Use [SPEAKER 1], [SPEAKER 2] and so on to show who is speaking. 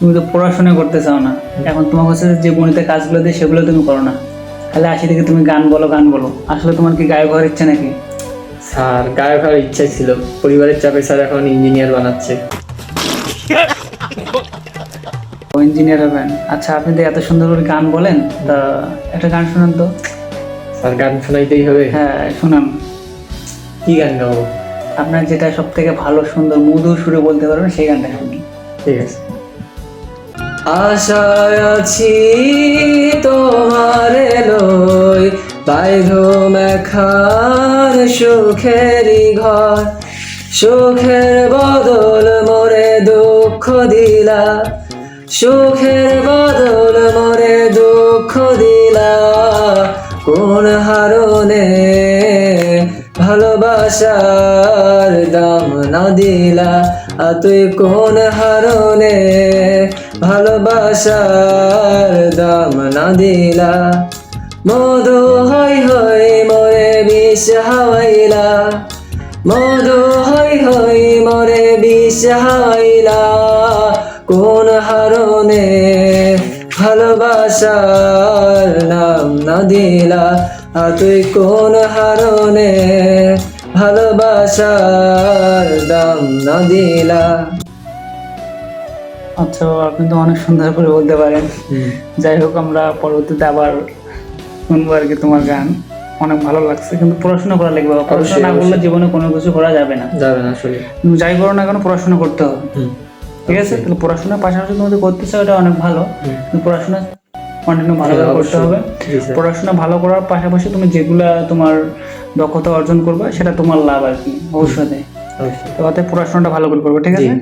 [SPEAKER 1] তুমি তো পড়াশোনা করতে চাও না। এখন তোমার কাছে যে গণিতের কাজগুলো দেয় সেগুলো তুমি করো না। খালি আসি থেকে তুমি গান বলো গান বলো। আসলে তোমার কি গায়ক হওয়ার ইচ্ছা নাকি?
[SPEAKER 2] স্যার গায়ক হওয়ার ইচ্ছা ছিল। পরিবারের চাপে স্যার এখন ইঞ্জিনিয়ার বানাচ্ছে।
[SPEAKER 1] ও ইঞ্জিনিয়ার হবেন। আচ্ছা আপনি তো এত সুন্দর করে গান বলেন তা একটা গান শোনান তো।
[SPEAKER 2] স্যার গান শোনাইতেই হবে।
[SPEAKER 1] হ্যাঁ শোনান।
[SPEAKER 2] কি গান গাবো?
[SPEAKER 1] আপনার যেটা সব থেকে ভালো সুন্দর মধুর সুরে বলতে পারবেন সেই গানটা শুনি
[SPEAKER 2] ঠিক আছে। আশায় আছি তোমার লই বাইধ মেখার সুখেরই ঘর। সুখের বদল মরে দুঃখ দিলা। সুখের বদল মরে দুঃখ দিলা। কোন হারণে ভালোবাসার দাম না দিলা। আর তুই কোন হারণে ভালোবাসার দাম না দিলা। মধু হই হই মরে বিষ হাওয়াইলা। মধু হই হই মরে বিষ হাওয়াইলা। কোন হারণে ভালোবাসার নাম না দিলা? আর তুই কোন হারণে ভালোবাসার দাম না দিলা?
[SPEAKER 1] আচ্ছা আপনি তো অনেক সুন্দর করে বলতে পারেন। যাই হোক আমরা পরবর্তীতে আবার শুনব আর কি তোমার গান। অনেক ভালো লাগছে কিন্তু পড়াশোনা করা লাগবে পড়াশোনা না করলে জীবনে কোনো কিছু করা যাবে না।
[SPEAKER 2] যাবে না আসলে
[SPEAKER 1] তুমি যাই করো না কেন পড়াশোনা করতে হবে। ঠিক আছে? তাহলে পড়াশোনার পাশাপাশি তোমাদের করতে চাও এটা অনেক ভালো। কিন্তু পড়াশোনা কন্টিনিউ ভালো
[SPEAKER 2] হ্যাঁ,
[SPEAKER 1] করতে হবে। পড়াশোনা ভালো করার পাশাপাশি তুমি যেগুলা তোমার দক্ষতা অর্জন করবে সেটা তোমার লাভ আর কি ভবিষ্যতে। তো পড়াশোনাটা ভালো করে করবে ঠিক আছে।